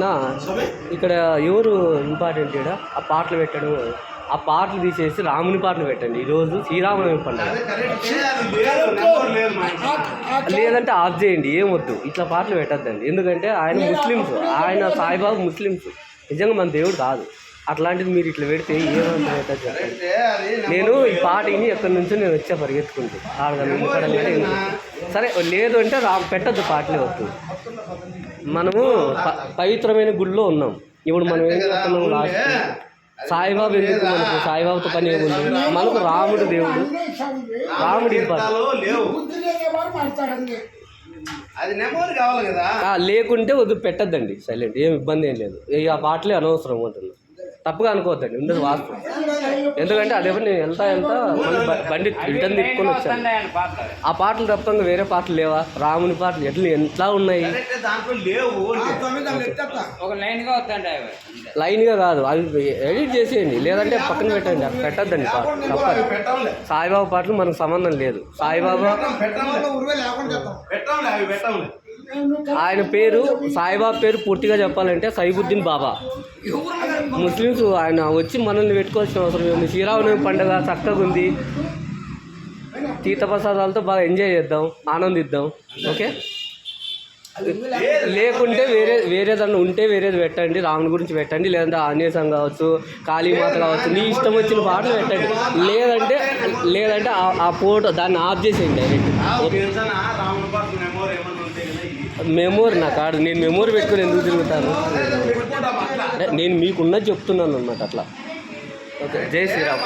నా ఇక్కడ ఎవరు ఇంపార్టెంట్ ఇక్కడ ఆ పాటలు పెట్టడం ఆ పాటలు తీసేసి రాముని పాటలు పెట్టండి. ఈరోజు శ్రీరామనవమి పండుగ. లేదంటే ఆఫ్ చేయండి ఏం వద్దు. ఇట్లా పాటలు పెట్టద్దండి. ఎందుకంటే ఆయన ముస్లిమ్స్ ఆయన సాయిబాబు ముస్లిమ్స్. నిజంగా మన దేవుడు కాదు. అట్లాంటిది మీరు ఇట్లా పెడితే చెప్పండి. నేను ఈ పాట విని ఎక్కడి నుంచో నేను వచ్చా పరిగెత్తుకుంటూ. ఆడదాన్ని ఎందుకడం కానీ ఎందుకు? సరే లేదు అంటే రా పెట్టద్దు పాటలే వద్దు. మనము పవిత్రమైన గుడిలో ఉన్నాం. ఇప్పుడు మనం ఏం చేస్తున్నాం లాస్ట్ సాయిబాబు ఎందుకు మనకు సాయిబాబుతో పని ఏముంది? మనకు రాముడు దేవుడు. రాముడు లేకుంటే వద్దు పెట్టద్దండి. సైలెంట్ ఏం ఇబ్బంది ఏం లేదు. ఆ పాటలే అనవసరం ఉంటున్నా తప్పుగా అనుకోవద్దండి ఉండదు వాస్తవం. ఎందుకంటే అదేమో నేను వెళ్తా బండి రిటర్న్ తిప్పుకొని వచ్చాను ఆ పాటలు తప్ప వేరే పాటలు లేవా? రాముని పాటలు ఎట్లా ఎట్లా ఉన్నాయి? లైన్గా కాదు అవి ఎడిట్ చేసేయండి లేదంటే పక్కన పెట్టండి అక్కడ పెట్టద్దండి పాట తప్పదు. సాయిబాబా పాటలు మనకు సంబంధం లేదు. సాయిబాబా ఆయన పేరు సాయిబాబా పేరు పూర్తిగా చెప్పాలంటే సైబుద్దీన్ బాబా. ముస్లిమ్స్ ఆయన వచ్చి మనల్ని పెట్టుకోవాల్సిన అవసరం ఉంది శ్రీరామనవమి పండుగ చక్కగా ఉంది. తీర్థప్రసాదాలతో బాగా ఎంజాయ్ చేద్దాం ఆనందిద్దాం ఓకే? లేకుంటే వేరే వేరే దాన్ని ఉంటే వేరేది పెట్టండి రాముని గురించి పెట్టండి లేదంటే ఆంజనేయం కావచ్చు కాళీమాత కావచ్చు నీ ఇష్టం వచ్చిన పాటలు పెట్టండి. లేదంటే లేదంటే ఆ- ఫోటో దాన్ని ఆఫ్ చేసేయండి డైరెక్ట్. మెమోరీ నా కాదు నేను మెమోరీ పెట్టుకుని ఎందుకు తిరుగుతాను? నేను మీకున్నది చెప్తున్నాను అనమాట అట్లా. ఓకే జై శ్రీరామ్.